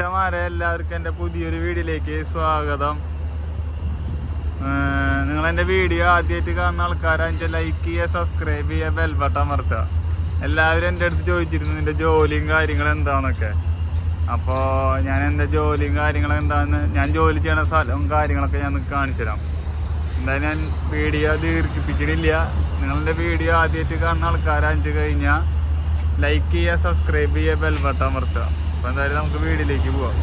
മച്ചാമാരെ എല്ലാവർക്കും എന്റെ പുതിയൊരു വീഡിയോയിലേക്ക് സ്വാഗതം. നിങ്ങൾ എന്റെ വീഡിയോ ആദ്യമായിട്ട് കാണുന്ന ആൾക്കാരാണെന്ന് ലൈക്ക് ചെയ്യുക സബ്സ്ക്രൈബ് ചെയ്യുക ബെൽ ബട്ടൺ അമർത്തുക. എല്ലാവരും എന്റെ അടുത്ത് ചോദിച്ചിരുന്നു നിന്റെ ജോലിയും കാര്യങ്ങളും എന്താണെന്നൊക്കെ അപ്പോൾ ഞാൻ എന്റെ ജോലിയും കാര്യങ്ങളും എന്താണെന്ന് ഞാൻ ജോലി ചെയ്യണ സ്ഥലവും കാര്യങ്ങളൊക്കെ ഞാൻ കാണിച്ചു തരാം. എന്തായാലും ഞാൻ വീഡിയോ ദീർഘിപ്പിക്കണില്ല. നിങ്ങളെന്റെ വീഡിയോ ആദ്യമായിട്ട് കാണുന്ന ആൾക്കാരാണെന്ന് കഴിഞ്ഞാൽ ലൈക്ക് ചെയ്യുക സബ്സ്ക്രൈബ് ചെയ്യുക ബെൽ ബട്ടൺ അമർത്തുക. അപ്പോൾ എന്തായാലും നമുക്ക് വീടിലേക്ക് പോവാം.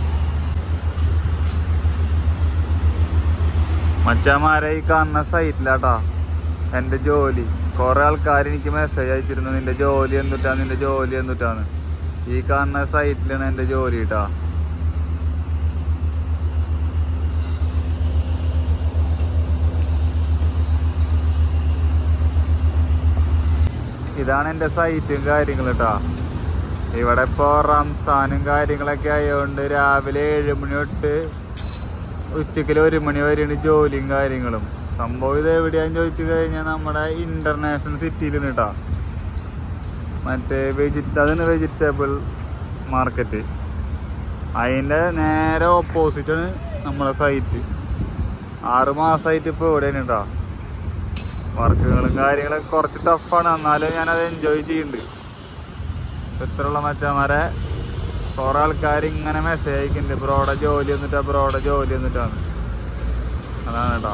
മച്ചാമാരെ ഈ കാണുന്ന സൈറ്റിലാട്ടാ എന്റെ ജോലി. കൊറേ ആൾക്കാർ എനിക്ക് മെസ്സേജ് അയച്ചിരുന്നു നിന്റെ ജോലി എന്തുട്ടാ? നിന്റെ ജോലി എന്തുട്ടാന്ന്? ഈ കാണുന്ന സൈറ്റിലാണ് എന്റെ ജോലി കേട്ടാ ഇതാണ് എന്റെ സൈറ്റും കാര്യങ്ങളും കേട്ടാ ഇവിടെ ഇപ്പോൾ റംസാനും കാര്യങ്ങളൊക്കെ ആയതുകൊണ്ട് രാവിലെ ഏഴ് മണി തൊട്ട് ഉച്ചക്കിൽ ഒരു മണി വരെയാണ് ജോലിയും കാര്യങ്ങളും. സംഭവം ഇത് എവിടെയാന്ന് ചോദിച്ചു കഴിഞ്ഞാൽ നമ്മുടെ ഇന്റർനാഷണൽ സിറ്റിയിൽ നിന്നിട്ടാ മറ്റേ വെജിറ്റ അതാണ് വെജിറ്റബിൾ മാർക്കറ്റ് അതിന്റെ നേരെ ഓപ്പോസിറ്റാണ് നമ്മളെ സൈറ്റ് ആറ് മാസമായിട്ട് ഇപ്പോൾ ഇവിടെയാണ് കേട്ടോ വർക്കുകളും കാര്യങ്ങളും കുറച്ച് ടഫാണ് എന്നാലും ഞാനത് എൻജോയ് ചെയ്യുന്നുണ്ട് ഇപ്പം ഇത്രയുള്ള മച്ചന്മാരെ കുറെ ആൾക്കാർ ഇങ്ങനെ മെസ്സേജ് അയക്കുന്നുണ്ട് ബ്രോഡ ജോലി വന്നിട്ടാ ബ്രോഡ ജോലി എന്നിട്ടാണ് അതാണ് കേട്ടോ